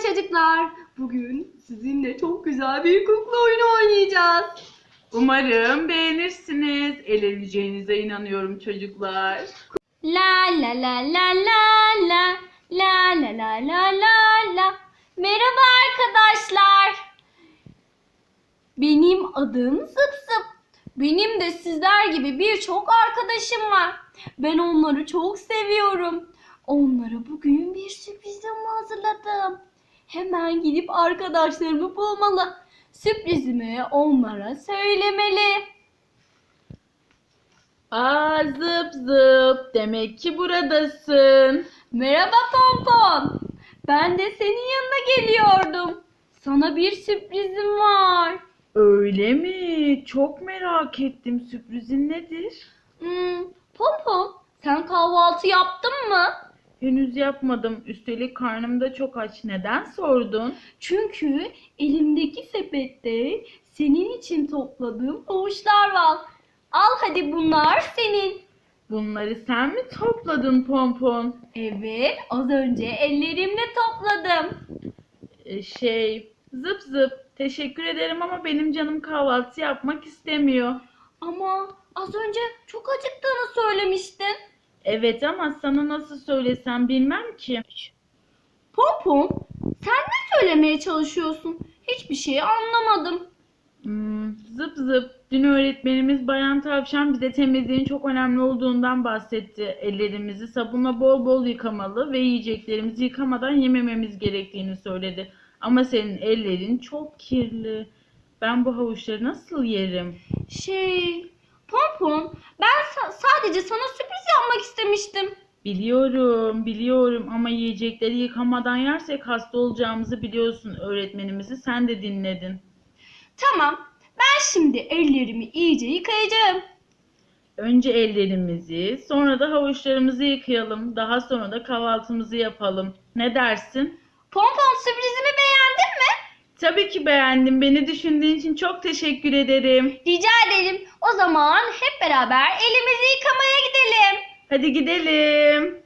çocuklar. Bugün sizinle çok güzel bir kukla oyunu oynayacağız. Umarım beğenirsiniz. Eğleneceğinize inanıyorum çocuklar. La la la la la la la la la la la la. Merhaba arkadaşlar. Benim adım Zıp Zıp. Benim de sizler gibi birçok arkadaşım var. Ben onları çok seviyorum. Onlara bugün bir sürprizim hazırladım. Hemen gidip arkadaşlarımı bulmalı. Sürprizimi onlara söylemeli. Aa zıp zıp. Demek ki buradasın. Merhaba Pompon. Ben de senin yanına geliyordum. Sana bir sürprizim var. Öyle mi? Çok merak ettim. Sürprizin nedir? Hmm, Pompon, sen kahvaltı yaptın mı? Henüz yapmadım. Üstelik karnım da çok aç. Neden sordun? Çünkü elimdeki sepette senin için topladığım havuçlar var. Al hadi bunlar senin. Bunları sen mi topladın Pompon? Evet, az önce ellerimle topladım. Ee, şey, zıp zıp. Teşekkür ederim ama benim canım kahvaltı yapmak istemiyor. Ama az önce çok acıktığını söylemiştin. Evet ama sana nasıl söylesem bilmem ki. Pompon, sen ne söylemeye çalışıyorsun? Hiçbir şey anlamadım. Hmm, zıp zıp. Dün öğretmenimiz Bayan Tavşan bize temizliğin çok önemli olduğundan bahsetti. Ellerimizi sabunla bol bol yıkamalı ve yiyeceklerimizi yıkamadan yemememiz gerektiğini söyledi. Ama senin ellerin çok kirli. Ben bu havuçları nasıl yerim? Şey, Pompon, ben sa- sadece sana sürpriz yapmak istemiştim. Biliyorum, biliyorum ama yiyecekleri yıkamadan yersek hasta olacağımızı biliyorsun. Öğretmenimizi sen de dinledin. Tamam, ben şimdi ellerimi iyice yıkayacağım. Önce ellerimizi, sonra da havuçlarımızı yıkayalım. Daha sonra da kahvaltımızı yapalım. Ne dersin? Pompon sürprizimi beğendin mi? Tabii ki beğendim. Beni düşündüğün için çok teşekkür ederim. Rica ederim. O zaman hep beraber elimizi yıkamaya gidelim. Hadi gidelim.